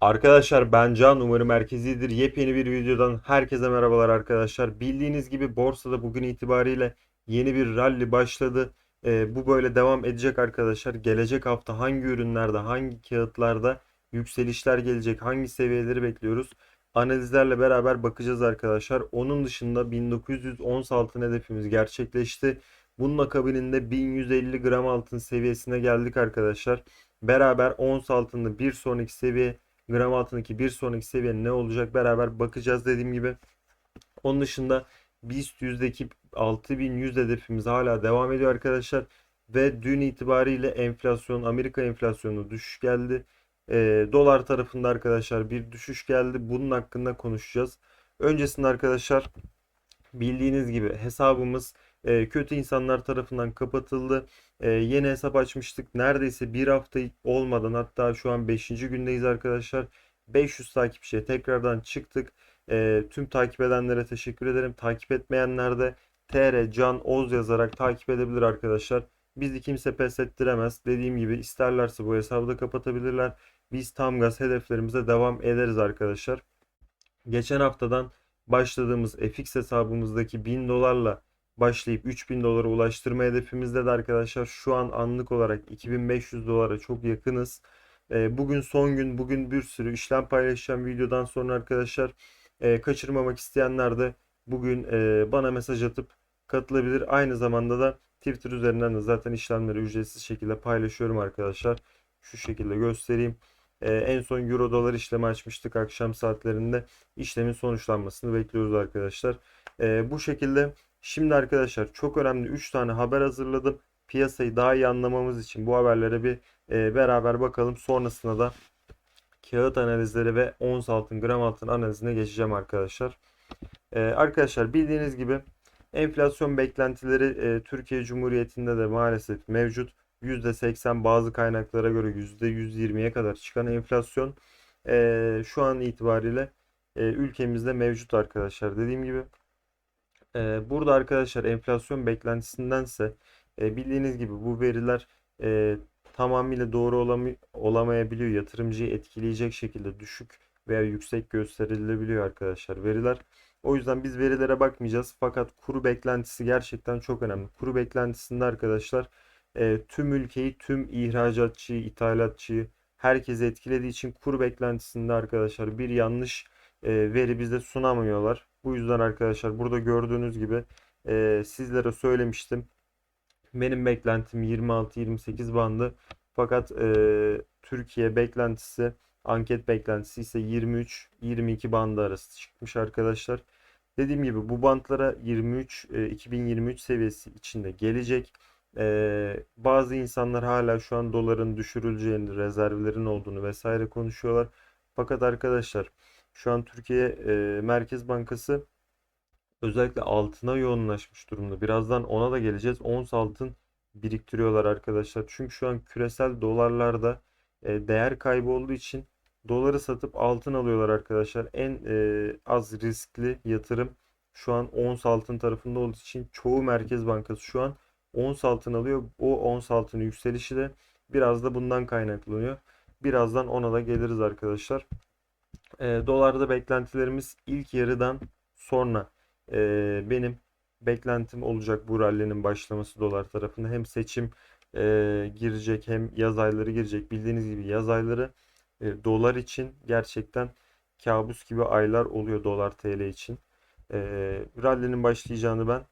Arkadaşlar ben Can umarım merkezidir. Yepyeni bir videodan herkese merhabalar arkadaşlar. Bildiğiniz gibi borsada bugün itibariyle yeni bir rally başladı. Ee, bu böyle devam edecek arkadaşlar. Gelecek hafta hangi ürünlerde, hangi kağıtlarda yükselişler gelecek, hangi seviyeleri bekliyoruz? Analizlerle beraber bakacağız arkadaşlar. Onun dışında 1910 altın hedefimiz gerçekleşti. Bunun akabininde 1150 gram altın seviyesine geldik arkadaşlar. Beraber ons altında bir sonraki seviye gram altındaki bir sonraki seviye ne olacak beraber bakacağız dediğim gibi. Onun dışında BIST yüzdeki 6100 hedefimiz hala devam ediyor arkadaşlar. Ve dün itibariyle enflasyon, Amerika enflasyonu düşüş geldi. Ee, dolar tarafında arkadaşlar bir düşüş geldi. Bunun hakkında konuşacağız. Öncesinde arkadaşlar bildiğiniz gibi hesabımız e, kötü insanlar tarafından kapatıldı. E, yeni hesap açmıştık. Neredeyse bir hafta olmadan hatta şu an 5. gündeyiz arkadaşlar. 500 takipçiye tekrardan çıktık. E, tüm takip edenlere teşekkür ederim. Takip etmeyenler de TR Can Oz yazarak takip edebilir arkadaşlar. Bizi kimse pes ettiremez. Dediğim gibi isterlerse bu hesabı da kapatabilirler. Biz tam gaz hedeflerimize devam ederiz arkadaşlar. Geçen haftadan başladığımız FX hesabımızdaki 1000 dolarla başlayıp 3000 dolara ulaştırma hedefimizde de arkadaşlar şu an anlık olarak 2500 dolara çok yakınız. E, bugün son gün, bugün bir sürü işlem paylaşacağım videodan sonra arkadaşlar. E, kaçırmamak isteyenler de bugün e, bana mesaj atıp katılabilir. Aynı zamanda da Twitter üzerinden de zaten işlemleri ücretsiz şekilde paylaşıyorum arkadaşlar. Şu şekilde göstereyim. E, en son Euro dolar işlemi açmıştık akşam saatlerinde. İşlemin sonuçlanmasını bekliyoruz arkadaşlar. Bu şekilde Şimdi arkadaşlar çok önemli 3 tane haber hazırladım. Piyasayı daha iyi anlamamız için bu haberlere bir e, beraber bakalım. Sonrasında da kağıt analizleri ve ons altın, gram altın analizine geçeceğim arkadaşlar. E, arkadaşlar bildiğiniz gibi enflasyon beklentileri e, Türkiye Cumhuriyeti'nde de maalesef mevcut. %80 bazı kaynaklara göre %120'ye kadar çıkan enflasyon e, şu an itibariyle e, ülkemizde mevcut arkadaşlar. Dediğim gibi burada arkadaşlar enflasyon beklentisindense e, bildiğiniz gibi bu veriler e, tamamıyla doğru olamy- olamayabiliyor. Yatırımcıyı etkileyecek şekilde düşük veya yüksek gösterilebiliyor arkadaşlar veriler. O yüzden biz verilere bakmayacağız. Fakat kuru beklentisi gerçekten çok önemli. Kuru beklentisinde arkadaşlar tüm ülkeyi, tüm ihracatçıyı, ithalatçıyı herkesi etkilediği için kuru beklentisinde arkadaşlar bir yanlış veri bize sunamıyorlar. Bu yüzden arkadaşlar burada gördüğünüz gibi e, sizlere söylemiştim. Benim beklentim 26-28 bandı. Fakat e, Türkiye beklentisi, anket beklentisi ise 23-22 bandı arası çıkmış arkadaşlar. Dediğim gibi bu bantlara 23 e, 2023 seviyesi içinde gelecek. E, bazı insanlar hala şu an doların düşürüleceğini, rezervlerin olduğunu vesaire konuşuyorlar. Fakat arkadaşlar şu an Türkiye e, Merkez Bankası özellikle altına yoğunlaşmış durumda. Birazdan ona da geleceğiz. Ons altın biriktiriyorlar arkadaşlar. Çünkü şu an küresel dolarlarda e, değer kaybı olduğu için doları satıp altın alıyorlar arkadaşlar. En e, az riskli yatırım şu an ons altın tarafında olduğu için çoğu Merkez Bankası şu an ons altın alıyor. O ons altının yükselişi de biraz da bundan kaynaklanıyor. Birazdan ona da geliriz arkadaşlar. E, dolarda beklentilerimiz ilk yarıdan sonra e, benim beklentim olacak bu rally'nin başlaması dolar tarafında. Hem seçim e, girecek hem yaz ayları girecek. Bildiğiniz gibi yaz ayları e, dolar için gerçekten kabus gibi aylar oluyor dolar TL için. E, rally'nin başlayacağını ben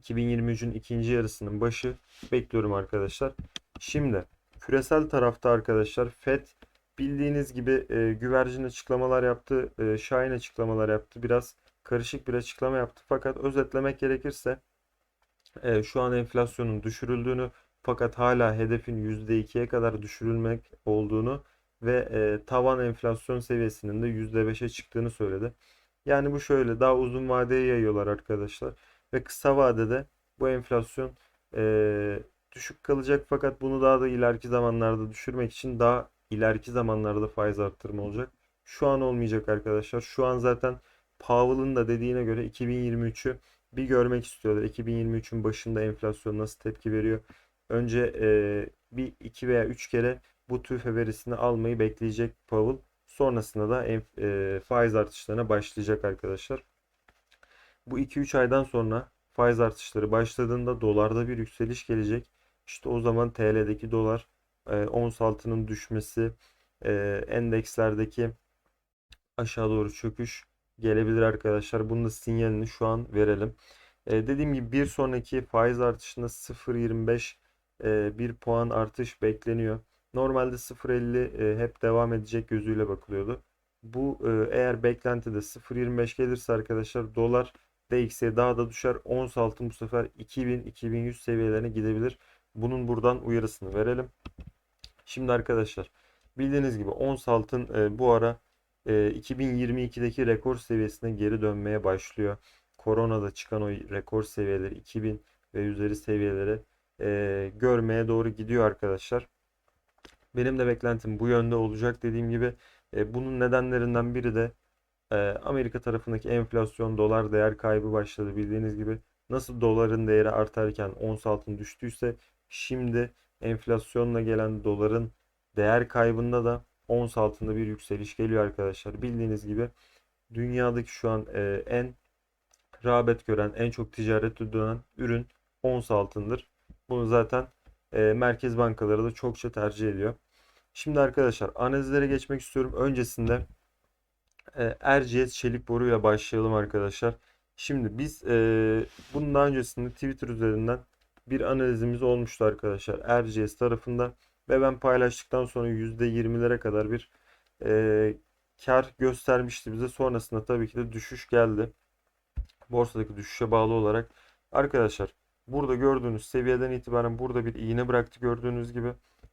2023'ün ikinci yarısının başı bekliyorum arkadaşlar. Şimdi küresel tarafta arkadaşlar FED bildiğiniz gibi e, güvercin açıklamalar yaptı, e, şahin açıklamalar yaptı. Biraz karışık bir açıklama yaptı. Fakat özetlemek gerekirse e, şu an enflasyonun düşürüldüğünü fakat hala hedefin %2'ye kadar düşürülmek olduğunu ve e, tavan enflasyon seviyesinin de %5'e çıktığını söyledi. Yani bu şöyle daha uzun vadeye yayıyorlar arkadaşlar ve kısa vadede bu enflasyon e, düşük kalacak fakat bunu daha da ileriki zamanlarda düşürmek için daha ileriki zamanlarda faiz arttırma olacak. Şu an olmayacak arkadaşlar. Şu an zaten Powell'ın da dediğine göre 2023'ü bir görmek istiyorlar. 2023'ün başında enflasyon nasıl tepki veriyor? Önce e, bir iki veya üç kere bu tüfe verisini almayı bekleyecek Powell. Sonrasında da e, faiz artışlarına başlayacak arkadaşlar. Bu 2-3 aydan sonra faiz artışları başladığında dolarda bir yükseliş gelecek. İşte o zaman TL'deki dolar, e, ons altının düşmesi, e, endekslerdeki aşağı doğru çöküş gelebilir arkadaşlar. Bunun da sinyalini şu an verelim. E, dediğim gibi bir sonraki faiz artışında 0.25 e, bir puan artış bekleniyor. Normalde 0.50 e, hep devam edecek gözüyle bakılıyordu. Bu e, eğer beklentide 0.25 gelirse arkadaşlar dolar DXY daha da düşer. Ons altın bu sefer 2000-2100 seviyelerine gidebilir. Bunun buradan uyarısını verelim. Şimdi arkadaşlar bildiğiniz gibi ons altın e, bu ara e, 2022'deki rekor seviyesine geri dönmeye başlıyor. Koronada çıkan o rekor seviyeleri 2000 ve üzeri seviyeleri e, görmeye doğru gidiyor arkadaşlar. Benim de beklentim bu yönde olacak dediğim gibi. E, bunun nedenlerinden biri de e, Amerika tarafındaki enflasyon, dolar değer kaybı başladı bildiğiniz gibi. Nasıl doların değeri artarken ons altın düştüyse şimdi enflasyonla gelen doların değer kaybında da ons altında bir yükseliş geliyor arkadaşlar. Bildiğiniz gibi dünyadaki şu an e, en rağbet gören, en çok ticarette dönen ürün ons altındır. Bunu zaten e, merkez bankaları da çokça tercih ediyor. Şimdi arkadaşlar analizlere geçmek istiyorum. Öncesinde Erciyes çelik boruyla başlayalım arkadaşlar. Şimdi biz e, bunun daha öncesinde Twitter üzerinden bir analizimiz olmuştu arkadaşlar. Erciyes tarafında ve ben paylaştıktan sonra %20'lere kadar bir e, kar göstermişti bize. Sonrasında tabii ki de düşüş geldi. Borsadaki düşüşe bağlı olarak. Arkadaşlar burada gördüğünüz seviyeden itibaren burada bir iğne bıraktı gördüğünüz gibi.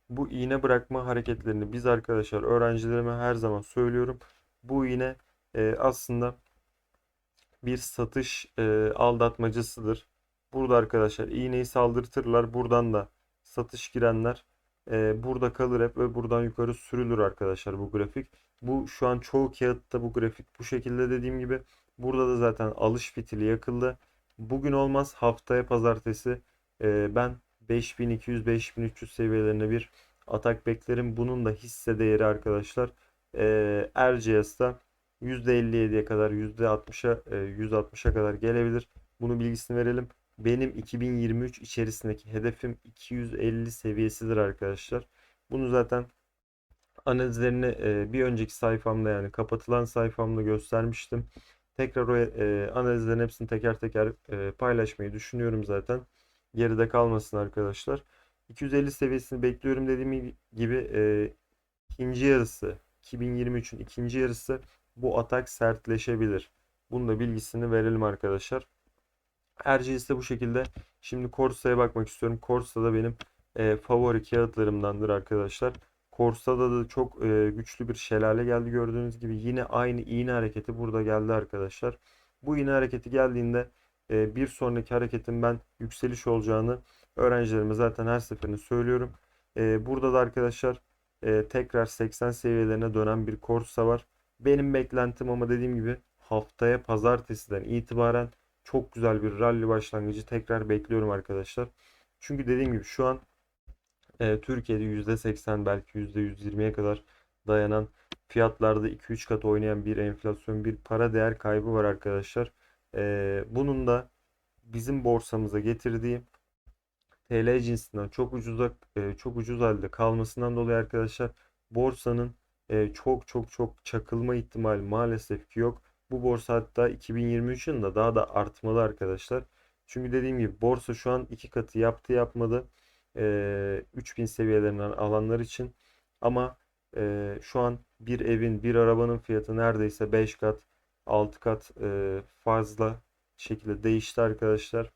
Bu iğne bırakma hareketlerini biz arkadaşlar öğrencilerime her zaman söylüyorum. Bu iğne e, aslında bir satış e, aldatmacasıdır. Burada arkadaşlar iğneyi saldırtırlar. Buradan da satış girenler e, burada kalır hep ve buradan yukarı sürülür arkadaşlar bu grafik. Bu şu an çoğu kağıtta bu grafik bu şekilde dediğim gibi. Burada da zaten alış fitili yakıldı. Bugün olmaz haftaya pazartesi e, ben 5200-5300 seviyelerine bir atak beklerim. Bunun da hisse değeri arkadaşlar e, Erciyes'ta %57'ye kadar %60'a e, %60'a kadar gelebilir. Bunu bilgisini verelim. Benim 2023 içerisindeki hedefim 250 seviyesidir arkadaşlar. Bunu zaten analizlerini e, bir önceki sayfamda yani kapatılan sayfamda göstermiştim. Tekrar o e, analizlerin hepsini teker teker e, paylaşmayı düşünüyorum zaten. Geride kalmasın arkadaşlar. 250 seviyesini bekliyorum dediğim gibi ikinci yarısı 2023'ün ikinci yarısı bu atak sertleşebilir. Bunun da bilgisini verelim arkadaşlar. Erciyes de bu şekilde. Şimdi Corsa'ya bakmak istiyorum. Corsa da benim e, favori kağıtlarımdandır arkadaşlar. Corsa'da da çok e, güçlü bir şelale geldi gördüğünüz gibi. Yine aynı iğne hareketi burada geldi arkadaşlar. Bu iğne hareketi geldiğinde e, bir sonraki hareketin ben yükseliş olacağını öğrencilerime zaten her seferinde söylüyorum. E, burada da arkadaşlar e, tekrar 80 seviyelerine dönen bir Corsa var. Benim beklentim ama dediğim gibi haftaya pazartesiden itibaren çok güzel bir rally başlangıcı tekrar bekliyorum arkadaşlar. Çünkü dediğim gibi şu an e, Türkiye'de %80 belki %120'ye kadar dayanan fiyatlarda 2-3 kat oynayan bir enflasyon, bir para değer kaybı var arkadaşlar. E, bunun da bizim borsamıza getirdiği TL cinsinden çok ucuza e, çok ucuz halde kalmasından dolayı arkadaşlar borsanın e, çok çok çok çakılma ihtimali maalesef ki yok. Bu borsa hatta 2023 yılında daha da artmalı arkadaşlar. Çünkü dediğim gibi borsa şu an iki katı yaptı yapmadı. E, 3000 seviyelerinden alanlar için. Ama e, şu an bir evin bir arabanın fiyatı neredeyse 5 kat 6 kat e, fazla şekilde değişti arkadaşlar.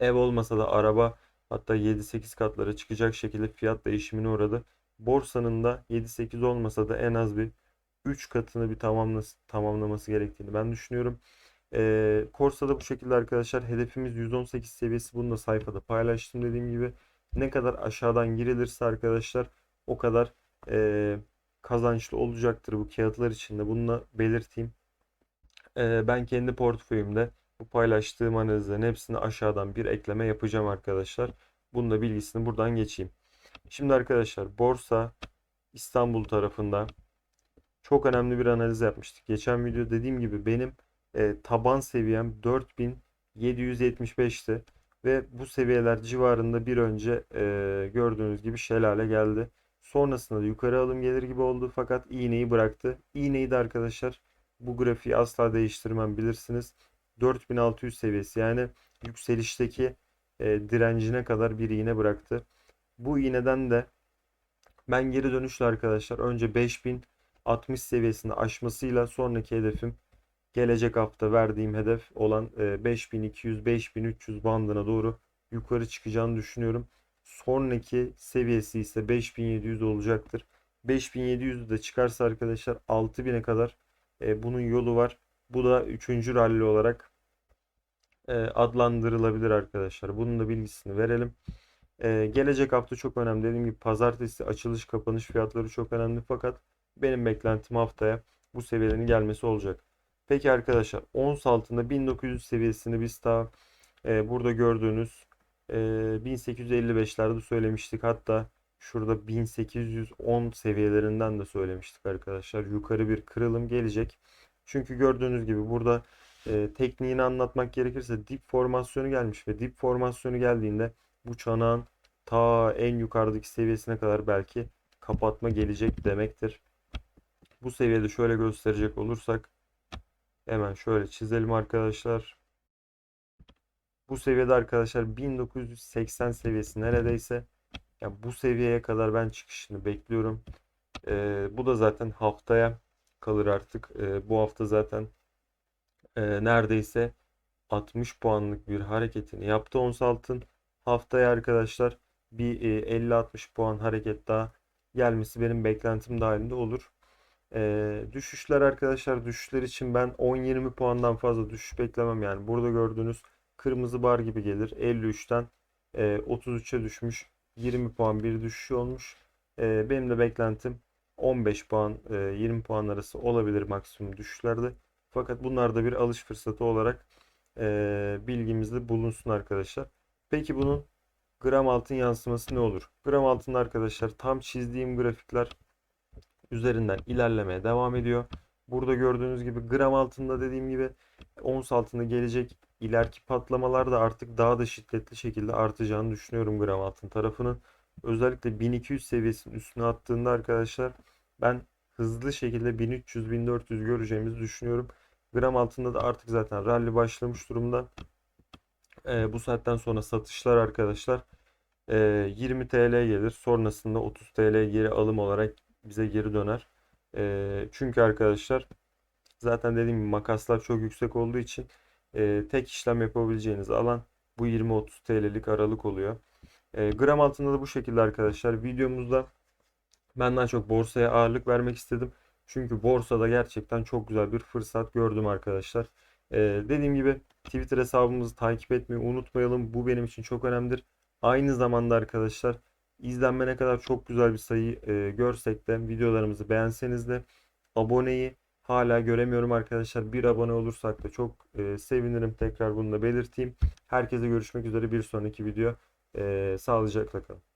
Ev olmasa da araba hatta 7-8 katlara çıkacak şekilde fiyat değişimine uğradı. Borsanın da 7-8 olmasa da en az bir 3 katını bir tamamlaması, tamamlaması gerektiğini ben düşünüyorum. Ee, Corsa'da bu şekilde arkadaşlar hedefimiz 118 seviyesi. Bunu da sayfada paylaştım dediğim gibi. Ne kadar aşağıdan girilirse arkadaşlar o kadar e, kazançlı olacaktır bu kağıtlar içinde. Bunu da belirteyim. Ee, ben kendi portföyümde bu paylaştığım analizlerin hepsini aşağıdan bir ekleme yapacağım arkadaşlar. Bunun da bilgisini buradan geçeyim. Şimdi arkadaşlar borsa İstanbul tarafında çok önemli bir analiz yapmıştık. Geçen video dediğim gibi benim e, taban seviyem 4775'ti ve bu seviyeler civarında bir önce e, gördüğünüz gibi şelale geldi. Sonrasında da yukarı alım gelir gibi oldu fakat iğneyi bıraktı. İğneyi de arkadaşlar bu grafiği asla değiştirmem bilirsiniz. 4600 seviyesi yani yükselişteki e, direncine kadar bir iğne bıraktı. Bu iğneden de ben geri dönüşle arkadaşlar önce 5060 seviyesini aşmasıyla sonraki hedefim gelecek hafta verdiğim hedef olan 5200-5300 bandına doğru yukarı çıkacağını düşünüyorum. Sonraki seviyesi ise 5700 olacaktır. 5700 de çıkarsa arkadaşlar 6000'e kadar e, bunun yolu var. Bu da 3. ralli olarak e, adlandırılabilir arkadaşlar. Bunun da bilgisini verelim. E, gelecek hafta çok önemli. Dediğim gibi pazartesi açılış kapanış fiyatları çok önemli. Fakat benim beklentim haftaya bu seviyelerin gelmesi olacak. Peki arkadaşlar ons altında 1900 seviyesini biz daha e, burada gördüğünüz e, 1855'lerde söylemiştik. Hatta şurada 1810 seviyelerinden de söylemiştik arkadaşlar. Yukarı bir kırılım gelecek. Çünkü gördüğünüz gibi burada e, tekniğini anlatmak gerekirse dip formasyonu gelmiş ve dip formasyonu geldiğinde bu çanağın ta en yukarıdaki seviyesine kadar belki kapatma gelecek demektir. Bu seviyede şöyle gösterecek olursak hemen şöyle çizelim arkadaşlar. Bu seviyede arkadaşlar 1980 seviyesi neredeyse. Yani bu seviyeye kadar ben çıkışını bekliyorum. Ee, bu da zaten haftaya kalır artık. Ee, bu hafta zaten e, neredeyse 60 puanlık bir hareketini yaptı ons altın. Haftaya arkadaşlar bir e, 50-60 puan hareket daha gelmesi benim beklentim dahilinde olur. E, düşüşler arkadaşlar düşüşler için ben 10-20 puandan fazla düşüş beklemem. Yani burada gördüğünüz kırmızı bar gibi gelir. 53'ten e, 33'e düşmüş. 20 puan bir düşüş olmuş. E, benim de beklentim 15 puan e, 20 puan arası olabilir maksimum düşüşlerde. Fakat bunlar da bir alış fırsatı olarak e, bilgimizde bulunsun arkadaşlar. Peki bunun gram altın yansıması ne olur? Gram altında arkadaşlar tam çizdiğim grafikler üzerinden ilerlemeye devam ediyor. Burada gördüğünüz gibi gram altında dediğim gibi ons altında gelecek ileriki patlamalar da artık daha da şiddetli şekilde artacağını düşünüyorum gram altın tarafının. Özellikle 1200 seviyesinin üstüne attığında arkadaşlar ben hızlı şekilde 1300-1400 göreceğimizi düşünüyorum. Gram altında da artık zaten rally başlamış durumda. E, bu saatten sonra satışlar arkadaşlar e, 20 TL gelir. Sonrasında 30 TL geri alım olarak bize geri döner. E, çünkü arkadaşlar zaten dediğim gibi makaslar çok yüksek olduğu için e, tek işlem yapabileceğiniz alan bu 20-30 TL'lik aralık oluyor. E, gram altında da bu şekilde arkadaşlar. Videomuzda ben daha çok borsaya ağırlık vermek istedim. Çünkü borsada gerçekten çok güzel bir fırsat gördüm arkadaşlar. Ee, dediğim gibi Twitter hesabımızı takip etmeyi unutmayalım. Bu benim için çok önemlidir. Aynı zamanda arkadaşlar izlenme ne kadar çok güzel bir sayı e, görsek de videolarımızı beğenseniz de aboneyi hala göremiyorum arkadaşlar. Bir abone olursak da çok e, sevinirim. Tekrar bunu da belirteyim. Herkese görüşmek üzere bir sonraki video. E, sağlıcakla kalın.